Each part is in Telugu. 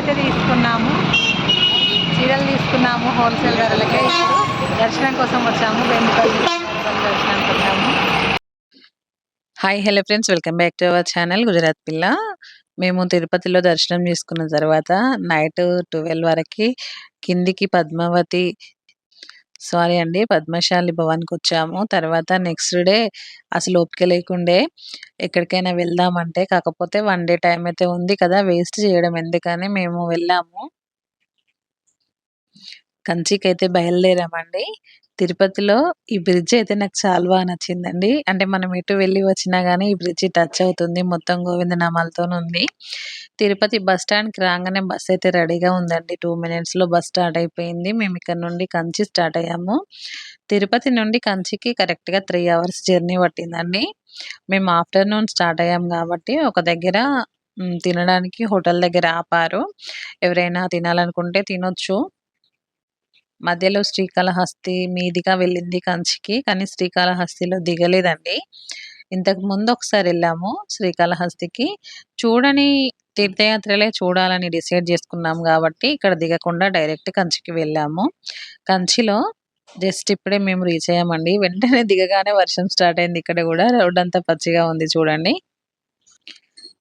అయితే తీసుకున్నాము. చీరలు తీసుకున్నాము హోల్సేల్ ధరలకే ఇప్పుడు. దర్శనం కోసం వచ్చాము వెంపల్లి దర్శనానికి వచ్చాము hi hello friends welcome back to our channel Gujarat పిల్ల మేము తిరుపతిలో దర్శనం చేసుకున్న తర్వాత నైట్ ట్వెల్వ్ వరకు కిందికి పద్మావతి సారీ అండి. పద్మశాలి భవన్కి వచ్చాము తర్వాత నెక్స్ట్ డే అసలు ఓపిక లేకుండే ఎక్కడికైనా వెళ్దామంటే కాకపోతే వన్ డే టైం అయితే ఉంది కదా వేస్ట్ చేయడం ఎందుకని మేము వెళ్ళాము. కంచికి అయితే బయలుదేరామండి. తిరుపతిలో ఈ బ్రిడ్జ్ అయితే నాకు చాలా బాగా నచ్చిందండి. అంటే మనం ఎటు వెళ్ళి వచ్చినా కానీ ఈ బ్రిడ్జ్ టచ్ అవుతుంది. మొత్తం గోవిందనామాలతో ఉంది. తిరుపతి బస్ స్టాండ్కి రాగానే బస్ అయితే రెడీగా ఉందండి. టూ మినిట్స్లో బస్ స్టార్ట్ అయిపోయింది. మేము ఇక్కడ నుండి కంచి స్టార్ట్ అయ్యాము. తిరుపతి నుండి కంచికి కరెక్ట్గా త్రీ అవర్స్ జర్నీ పట్టిందండి. మేము ఆఫ్టర్నూన్ స్టార్ట్ అయ్యాం కాబట్టి ఒక దగ్గర తినడానికి హోటల్ దగ్గర ఆపారు. ఎవరైనా తినాలనుకుంటే తినొచ్చు. మధ్యలో శ్రీకాళహస్తి మీదిగా వెళ్ళింది కంచికి కానీ శ్రీకాళహస్తిలో దిగలేదండి. ఇంతకు ముందు ఒకసారి వెళ్ళాము శ్రీకాళహస్తికి. చూడని తీర్థయాత్రలే చూడాలని డిసైడ్ చేసుకున్నాం కాబట్టి ఇక్కడ దిగకుండా డైరెక్ట్ కంచికి వెళ్ళాము. కంచిలో జస్ట్ ఇప్పుడే మేము రీచ్ అయ్యామండి. వెంటనే దిగగానే వర్షం స్టార్ట్ అయింది. ఇక్కడ కూడా రోడ్ అంతా పచ్చిగా ఉంది చూడండి.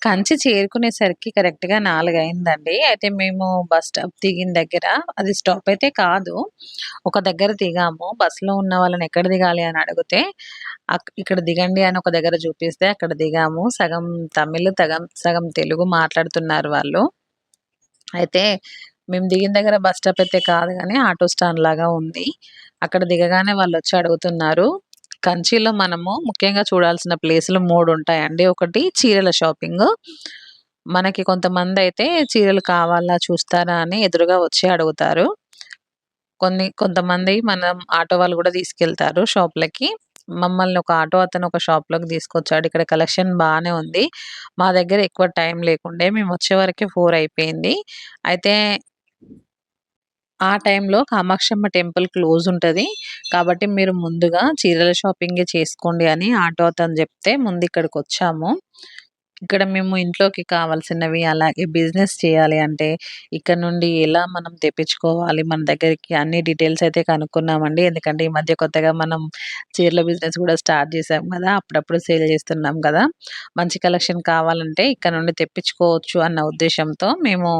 కంచి చేరుకునేసరికి కరెక్ట్గా నాలుగు అయిందండి అయితే మేము బస్ స్టాప్ దిగిన దగ్గర అది స్టాప్ అయితే కాదు ఒక దగ్గర దిగాము. బస్సులో ఉన్న వాళ్ళని ఎక్కడ దిగాలి అని అడిగితే ఇక్కడ దిగండి అని ఒక దగ్గర చూపిస్తే అక్కడ దిగాము. సగం తమిళ్ సగం సగం తెలుగు మాట్లాడుతున్నారు వాళ్ళు. అయితే మేము దిగిన దగ్గర బస్ స్టాప్ అయితే కాదు కానీ ఆటో స్టాండ్ లాగా ఉంది. అక్కడ దిగగానే వాళ్ళు వచ్చి అడుగుతున్నారు కంచిలో మనము ముఖ్యంగా చూడాల్సిన ప్లేసులు మూడు ఉంటాయండి ఒకటి చీరల షాపింగ్. మనకి కొంతమంది అయితే చీరలు కావాలా చూస్తారా అని ఎదురుగా వచ్చి అడుగుతారు. కొన్ని కొంతమంది మనం ఆటో వాళ్ళు కూడా తీసుకెళ్తారు షాప్లకి. మమ్మల్ని ఒక ఆటో అతను ఒక షాప్లోకి తీసుకొచ్చాడు. ఇక్కడ కలెక్షన్ బాగానే ఉంది. మా దగ్గర ఎక్కువ టైం లేకుండే మేము వచ్చే వరకే ఫోర్ అయిపోయింది. అయితే ఆ టైంలో కామాక్షమ్మ టెంపుల్ క్లోజ్ ఉంటుంది. కాబట్టి మీరు ముందుగా చీరల షాపింగే చేసుకోండి అని ఆటో అతను చెప్తే ముందు ఇక్కడికి వచ్చాము. ఇక్కడ మేము ఇంట్లోకి కావాల్సినవి అలాగే బిజినెస్ చేయాలి అంటే ఇక్కడ నుండి ఎలా మనం తెప్పించుకోవాలి మన దగ్గరికి అన్ని డీటెయిల్స్ అయితే కనుక్కున్నామండి. ఎందుకంటే ఈ మధ్య కొత్తగా మనం చీరల బిజినెస్ కూడా స్టార్ట్ చేసాం కదా అప్పుడప్పుడు సేల్ చేస్తున్నాం కదా. మంచి కలెక్షన్ కావాలంటే ఇక్కడ నుండి తెప్పించుకోవచ్చు అన్న ఉద్దేశంతో మేము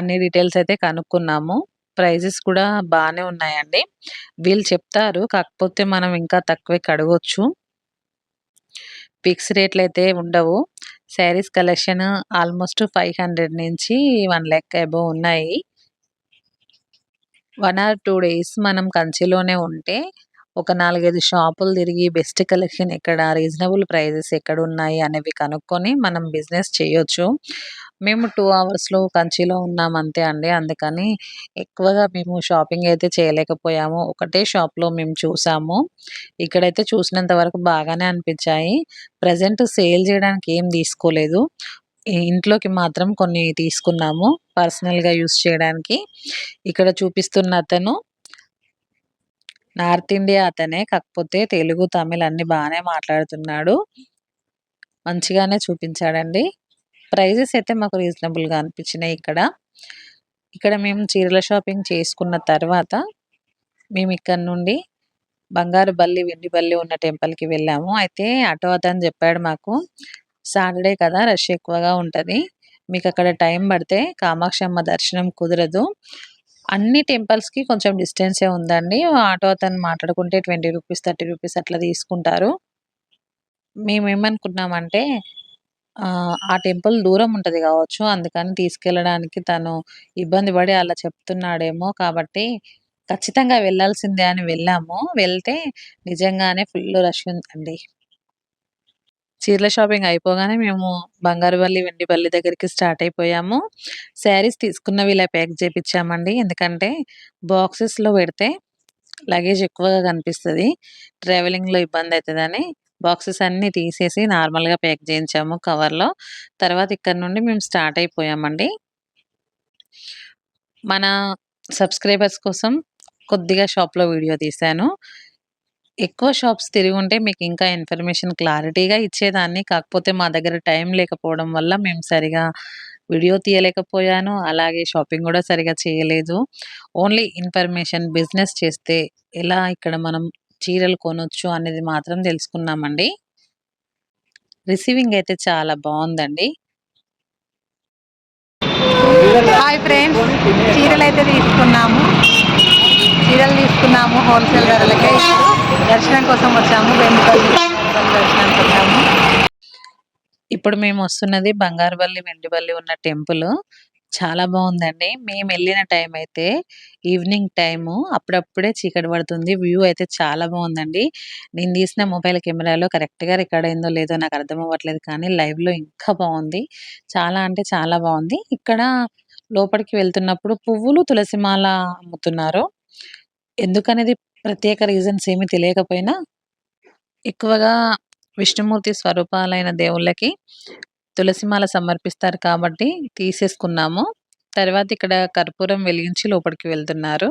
అన్ని డీటెయిల్స్ అయితే కనుక్కున్నాము. ప్రైజెస్ కూడా బాగానే ఉన్నాయండి. వీళ్ళు చెప్తారు. కాకపోతే మనం ఇంకా తక్కువే కడగవచ్చు ఫిక్స్ రేట్లు అయితే ఉండవు. Saris collection almost five hundred నుంచి వన్ ల్యాక్ అబోవ్ ఉన్నాయి. వన్ ఆర్ టూ డేస్ మనం కంచిలోనే ఉంటే ఒక నాలుగైదు షాపులు తిరిగి బెస్ట్ కలెక్షన్ ఎక్కడ రీజనబుల్ ప్రైజెస్ ఎక్కడ ఉన్నాయి అనేవి కనుక్కొని మనం బిజినెస్ చేయొచ్చు. మేము టూ అవర్స్లో కంచిలో ఉన్నాం అంతే అండి. అందుకని ఎక్కువగా మేము షాపింగ్ అయితే చేయలేకపోయాము. ఒకటే షాప్లో మేము చూసాము. ఇక్కడైతే చూసినంత వరకు బాగానే అనిపించాయి. ప్రజెంట్ సేల్ చేయడానికి ఏం తీసుకోలేదు. ఇంట్లోకి మాత్రం కొన్ని తీసుకున్నాము పర్సనల్గా యూస్ చేయడానికి. ఇక్కడ చూపిస్తున్న అతను నార్త్ ఇండియా అతనే. కాకపోతే తెలుగు తమిళ్ అన్ని బాగానే మాట్లాడుతున్నాడు. మంచిగానే చూపించాడండి. ప్రైజెస్ అయితే మాకు రీజనబుల్గా అనిపించినాయి ఇక్కడ. ఇక్కడ మేము చీరల షాపింగ్ చేసుకున్న తర్వాత మేము ఇక్కడ నుండి బంగారు బల్లి వెండి బల్లి ఉన్న టెంపుల్కి వెళ్ళాము. అయితే ఆటో అతను చెప్పాడు మాకు సాటర్డే కదా రష్ ఎక్కువగా ఉంటుంది. మీకు అక్కడ టైం పడితే కామాక్షమ్మ దర్శనం కుదరదు. అన్ని టెంపుల్స్కి కి కొంచెం డిస్టెన్సే ఉందండి. ఆటో అతను మాట్లాడుకుంటే ట్వంటీ రూపీస్ థర్టీ రూపీస్ అట్లా తీసుకుంటారు. మేము ఏమనుకున్నామంటే ఆ టెంపుల్ దూరం ఉంటుంది కావచ్చు. అందుకని తీసుకెళ్ళడానికి తను ఇబ్బంది పడి అలా చెప్తున్నాడేమో కాబట్టి ఖచ్చితంగా వెళ్ళాల్సిందే అని వెళ్ళాము. వెళ్తే నిజంగానే ఫుల్ రష్ ఉందండి. చీరల షాపింగ్ అయిపోగానే మేము బంగారుపల్లి వెండిపల్లి దగ్గరికి స్టార్ట్ అయిపోయాము. శారీస్ తీసుకున్నవి ఇలా ప్యాక్ చేపించామండి ఎందుకంటే బాక్సెస్లో పెడితే లగేజ్ ఎక్కువగా కనిపిస్తుంది. ట్రావెలింగ్లో ఇబ్బంది అవుతుందని బాక్సెస్ అన్ని తీసేసి నార్మల్గా ప్యాక్ చేయించాము కవర్లో. తర్వాత ఇక్కడ నుండి మేము స్టార్ట్ అయిపోయామండి. మన సబ్స్క్రైబర్స్ కోసం కొద్దిగా షాప్లో వీడియో తీశాను. ఎక్కువ షాప్స్ తిరిగి ఉంటే మీకు ఇంకా ఇన్ఫర్మేషన్ క్లారిటీగా ఇచ్చేదాన్ని కాకపోతే మా దగ్గర టైం లేకపోవడం వల్ల మేము సరిగా వీడియో తీయలేకపోయాను. అలాగే షాపింగ్ కూడా సరిగా చేయలేదు. ఓన్లీ ఇన్ఫర్మేషన్ బిజినెస్ చేస్తే ఎలా ఇక్కడ మనం చీరలు కొనొచ్చు అనేది మాత్రం తెలుసుకున్నామండి. రిసీవింగ్ అయితే చాలా బాగుందండి హాయ్ ఫ్రెండ్స్ చీరలు అయితే తీసుకున్నాము. చీరలు తీసుకున్నాము హోల్సేల్ ధరలకే. దర్శనం కోసం వచ్చాము. వెండిపల్లి దర్శనానికి వచ్చాము. ఇప్పుడు మేము వస్తున్నది బంగారుపల్లి, వెండిపల్లి ఉన్న టెంపుల్. చాలా బాగుందండి మేము వెళ్ళిన టైం అయితే ఈవినింగ్ టైము. అప్పుడప్పుడే చీకటి పడుతుంది. వ్యూ అయితే చాలా బాగుందండి నేను తీసిన మొబైల్ కెమెరాలో కరెక్ట్‌గా రికార్డ్ అయిందో లేదో నాకు అర్థం అవ్వట్లేదు కానీ లైవ్‌లో ఇంకా బాగుంది చాలా అంటే చాలా బాగుంది ఇక్కడ లోపలికి వెళ్తున్నప్పుడు పువ్వులు, తులసి మాల అమ్ముతున్నారు. ఎందుకనేది ప్రత్యేక రీజన్స్ ఏమి తెలియకపోయినా ఎక్కువగా విష్ణుమూర్తి స్వరూపాలైన దేవుళ్ళకి తులసిమాల సమర్పిస్తారు కాబట్టి తీసేసుకున్నాము. తర్వాత ఇక్కడ కర్పూరం వెలిగించి లోపలికి వెళ్తున్నారు.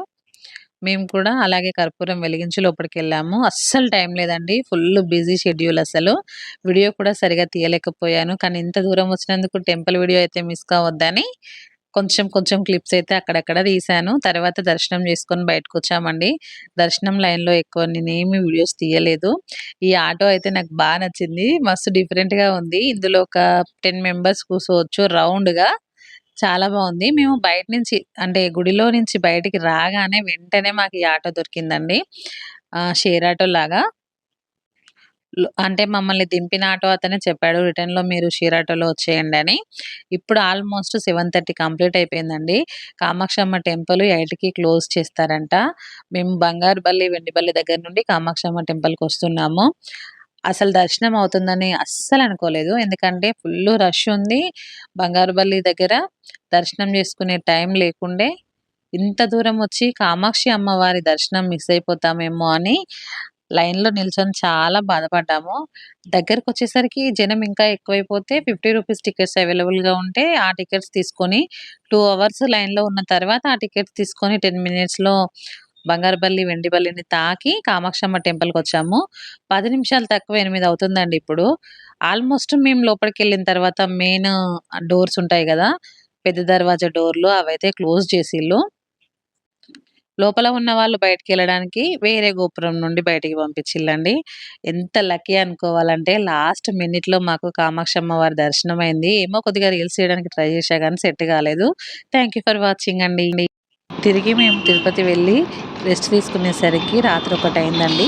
మేము కూడా అలాగే కర్పూరం వెలిగించి లోపలికి వెళ్ళాము అస్సలు టైం లేదండి. ఫుల్ బిజీ షెడ్యూల్ అసలు. వీడియో కూడా సరిగా తీయలేకపోయాను. కానీ ఇంత దూరం వచ్చినందుకు టెంపుల్ వీడియో అయితే మిస్ కావద్దని కొంచెం కొంచెం క్లిప్స్ అయితే అక్కడక్కడ తీశాను. తర్వాత దర్శనం చేసుకొని బయటకు వచ్చామండి దర్శనం లైన్‌లో ఎక్కువ నేనేమి వీడియోస్ తీయలేదు. ఈ ఆటో అయితే నాకు బాగా నచ్చింది. మస్తు డిఫరెంట్‌గా ఉంది. ఇందులో ఒక 10 మెంబర్స్ కూర్చోవచ్చు రౌండ్‌గా. చాలా బాగుంది మేము బయట నుంచి అంటే గుడిలో నుంచి బయటికి రాగానే వెంటనే మాకు ఈ ఆటో దొరికిందండి. షేర్ ఆటో లాగా అంటే మమ్మల్ని దింపిన ఆటో అతనే చెప్పాడు రిటర్న్‌లో మీరు షీరాటోలో వచ్చేయండి అని. ఇప్పుడు ఆల్మోస్ట్ 7:30 కంప్లీట్ అయిపోయిందండి. కామాక్షమ్మ టెంపుల్ ఎయిట్కి క్లోజ్ చేస్తారంట. మేము బంగారుపల్లి, వెండిపల్లి దగ్గర నుండి కామాక్షమ్మ టెంపుల్‌కొస్తున్నాము. అసలు దర్శనం అవుతుందని అస్సలు అనుకోలేదు. ఎందుకంటే ఫుల్ రష్ ఉంది. బంగారుపల్లి దగ్గర దర్శనం చేసుకునే టైం లేకుండే. ఇంత దూరం వచ్చి కామాక్షి అమ్మవారి దర్శనం మిస్ అయిపోతామేమో అని లైన్‌లో నిల్చొని చాలా బాధపడ్డాము. దగ్గరకొచ్చేసరికి జనం ఇంకా ఎక్కువైపోతే ఫిఫ్టీ రూపీస్ టికెట్స్ అవైలబుల్‌గా ఉంటే ఆ టికెట్స్ తీసుకొని టూ అవర్స్ లైన్‌లో ఉన్న తర్వాత ఆ టికెట్స్ తీసుకొని 10 మినిట్స్‌లో బంగారుపల్లి, వెండిపల్లిని తాకి కామాక్షమ్మ టెంపుల్‌కొచ్చాము. 10 నిమిషాలు తక్కువ ఎనిమిది అవుతుందండి ఇప్పుడు. ఆల్మోస్ట్ మేము లోపలికి వెళ్ళిన తర్వాత మెయిన్ డోర్స్ ఉంటాయి కదా పెద్ద దర్వాజా డోర్‌లు అవైతే క్లోజ్ చేసిళ్ళు లోపల ఉన్న వాళ్ళు బయటికెళ్ళడానికి వేరే గోపురం నుండి బయటికి పంపించిల్లండి. ఎంత లక్కీ అనుకోవాలంటే లాస్ట్ మినిట్‌లో మాకు కామాక్షమ్మ వారి దర్శనం అయింది. ఏమో కొద్దిగా రీల్స్ చేయడానికి ట్రై చేశా కానీ సెట్ కాలేదు. థ్యాంక్ యూ ఫర్ వాచింగ్ అండి. తిరిగి మేము తిరుపతి వెళ్ళి రెస్ట్ తీసుకునేసరికి రాత్రి ఒకటి అయిందండి